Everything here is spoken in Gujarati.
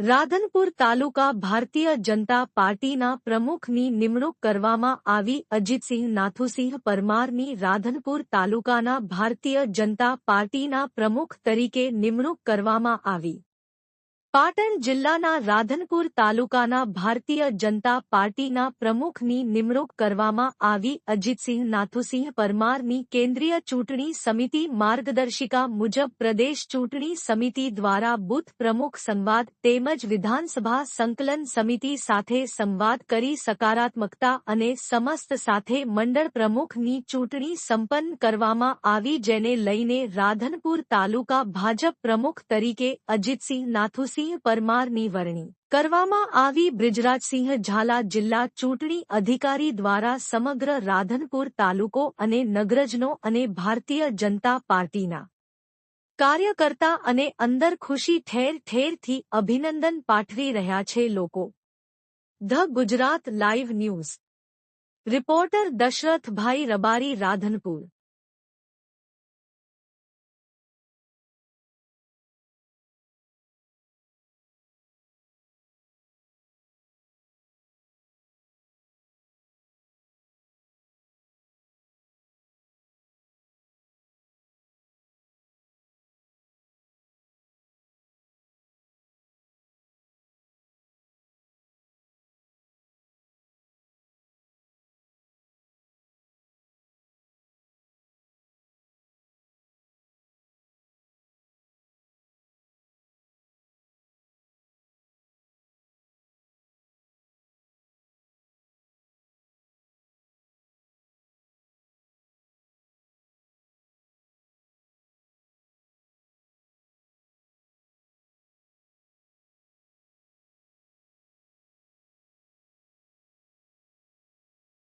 રાધનપુર તાલુકા ભારતીય જનતા પાર્ટીના પ્રમુખની નિમણૂક કરવામાં આવી. અજીતસિંહ નાથુસિંહ પરમારની રાધનપુર તાલુકાના ભારતીય જનતા પાર્ટીના પ્રમુખ તરીકે નિમણૂક કરવામાં આવી. પાટણ જિલ્લાના રાધનપુર તાલુકાના ભારતીય જનતા પાર્ટીના પ્રમુખની નિમણૂક કરવામાં આવી. અજીતસિંહ નાથુસિંહ પરમારની કેન્દ્રીય ચૂંટણી સમિતિ માર્ગદર્શિકા મુજબ પ્રદેશ ચૂંટણી સમિતિ દ્વારા બુથ પ્રમુખ સંવાદ તેમજ વિધાનસભા સંકલન સમિતિ સાથે સંવાદ કરી સકારાત્મકતા અને સમસ્ત સાથે મંડળ પ્રમુખની ચૂંટણી સંપન્ન કરવામાં આવી, જેને લઈને રાધનપુર તાલુકા ભાજપ પ્રમુખ તરીકે અજીતસિંહ નાથુસિંહ સિંહ પરમારની વરણી કરવામાં આવી બ્રિજરાજસિંહ ઝાલા જિલ્લા ચૂંટણી અધિકારી દ્વારા સમગ્ર રાધનપુર તાલુકો અને નગરજનો અને ભારતીય જનતા પાર્ટીના કાર્યકર્તા અને અંદર ખુશી ઠેર ઠેરથી અભિનંદન પાઠવી રહ્યા છે લોકો. The Gujarat live news. Reporter Dashrathbhai Rabari Radhanpur.